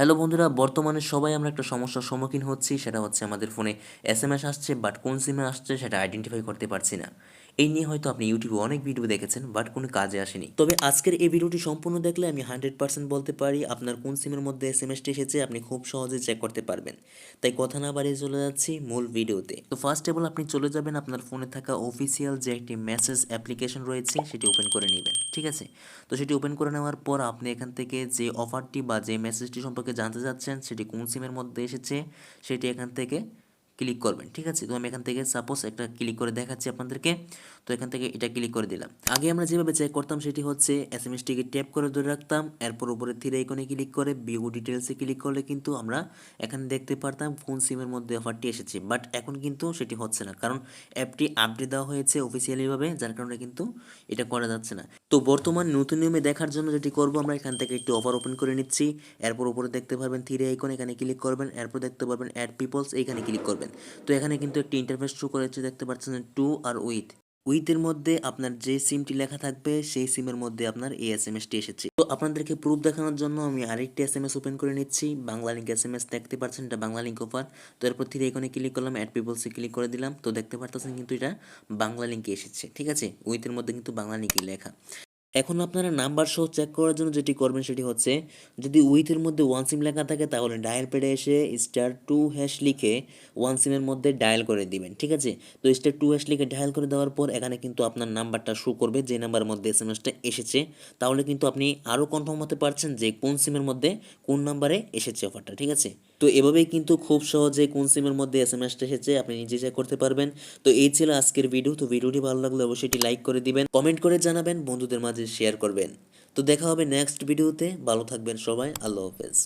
Hello বন্ধুরা, বর্তমানে সবাই আমরা একটা সমস্যার সম্মুখীন হচ্ছি, সেটা হচ্ছে আমাদের ফোনে এস এম এস আসছে বাট কোন সিমে আসছে সেটা আইডেন্টিফাই করতে পারছি না। এই নিয়ে হয়তো আপনি ইউটিউবে অনেক ভিডিও দেখেছেন বাট কোনো কাজে আসেনি। তবে আজকের এই ভিডিওটি সম্পূর্ণ দেখলে আমি হান্ড্রেড পার্সেন্ট বলতে পারি, আপনার কোন সিমের মধ্যে এস এম এসটি এসেছে আপনি খুব সহজে চেক করতে পারবেন। তাই কথা না বাড়িয়ে চলে যাচ্ছি মূল ভিডিওতে তো ফার্স্ট অফ অল আপনি চলে যাবেন, আপনার ফোনে থাকা অফিসিয়াল যে একটি মেসেজ অ্যাপ্লিকেশন রয়েছে, সেটি ওপেন করে নেবেন, ঠিক আছে? তো সেটি ওপেন করে নেওয়ার পর আপনি এখান থেকে যে অফারটি বা যে মেসেজটি সম্পর্কে জানতে চাচ্ছেন সেটি কোন সিমের মধ্যে এসেছে সেটি এখান থেকে ক্লিক করবেন, ঠিক আছে? তো আমি এখান থেকে সাপোজ একটা ক্লিক করে দেখাচ্ছি আপনাদেরকে। তো এখান থেকে এটা ক্লিক করে দিলাম। আগে আমরা যেভাবে চেক করতাম সেটি হচ্ছে এস এম এসটিকে ট্যাপ করে ধরে রাখতাম। এরপর উপরে থ্রি আইকনে ক্লিক করে বিউ ডিটেলসে ক্লিক করলে কিন্তু আমরা এখানে দেখতে পারতাম কোন সিমের মধ্যে অফারটি এসেছে। বাট এখন কিন্তু সেটি হচ্ছে না। কারণ অ্যাপটি আপডেট দেওয়া হয়েছে অফিসিয়ালিভাবে যার কারণে কিন্তু এটা করা যাচ্ছে না। তো বর্তমান নতুন নিয়মে দেখার জন্য যেটি করব, আমরা এখান থেকে একটু অফার ওপেন করে নিচ্ছি। এরপর উপরে দেখতে পারবেন থ্রি আইকন এখানে ক্লিক করবেন। এরপর দেখতে পারবেন অ্যাড পিপলস এইখানে ক্লিক করবেন। তো এখানে কিন্তু একটি ইন্টারফেস শো করেছে, দেখতে পাচ্ছেন টু আর উইথ উইথের মধ্যে আপনার যে সিমটি লেখা থাকবে, সেই সিমের মধ্যে আপনার এই এস এম এসটি এসেছে। তো আপনাদেরকে প্রুফ দেখানোর জন্য আমি আরেকটি এস এম এস ওপেন করে নিচ্ছি। Bangla link S M S দেখতে পাচ্ছেন, এটা বাংলা লিঙ্ক অফার তো এরপর থেকে এখানে ক্লিক করলাম অ্যাড পিপলসে ক্লিক করে দিলাম। তো দেখতে পারতেছেন কিন্তু এটা বাংলা লিঙ্কে এসেছে, ঠিক আছে? উইথের মধ্যে কিন্তু বাংলা লিঙ্কে লেখা। এখন আপনারা নাম্বার সহ চেক করার জন্য যেটি করবেন সেটি হচ্ছে, যদি উইথের মধ্যে ওয়ান সিম লেখা থাকে তাহলে ডায়াল প্যাডে এসে স্টার টু হ্যাশ লিখে ওয়ান সিমের মধ্যে ডায়াল করে দিবেন, ঠিক আছে? তো স্টার টু হ্যাশ লিখে ডায়াল করে দেওয়ার পর এখানে কিন্তু আপনার নাম্বারটা শো করবে, যে নাম্বারের মধ্যে এস এম এসটা এসেছে। তাহলে কিন্তু আপনি আরও কনফার্ম হতে পারছেন যে কোন সিমের মধ্যে কোন নাম্বারে এসেছে অফারটা ঠিক আছে? তো এভাবেই কিন্তু খুব সহজে কোন সিমের মধ্যে এস এম এসটা এসেছে, আপনি নিজে চেক করতে পারবেন। তো এই ছিল আজকের ভিডিও তো ভিডিওটি ভালো লাগলে অবশ্যই এটি লাইক করে দিবেন কমেন্ট করে জানাবেন, বন্ধুদের মাঝে শেয়ার করবেন। তো দেখা হবে নেক্সট ভিডিওতে ভালো থাকবেন সবাই, আল্লাহ হাফেজ।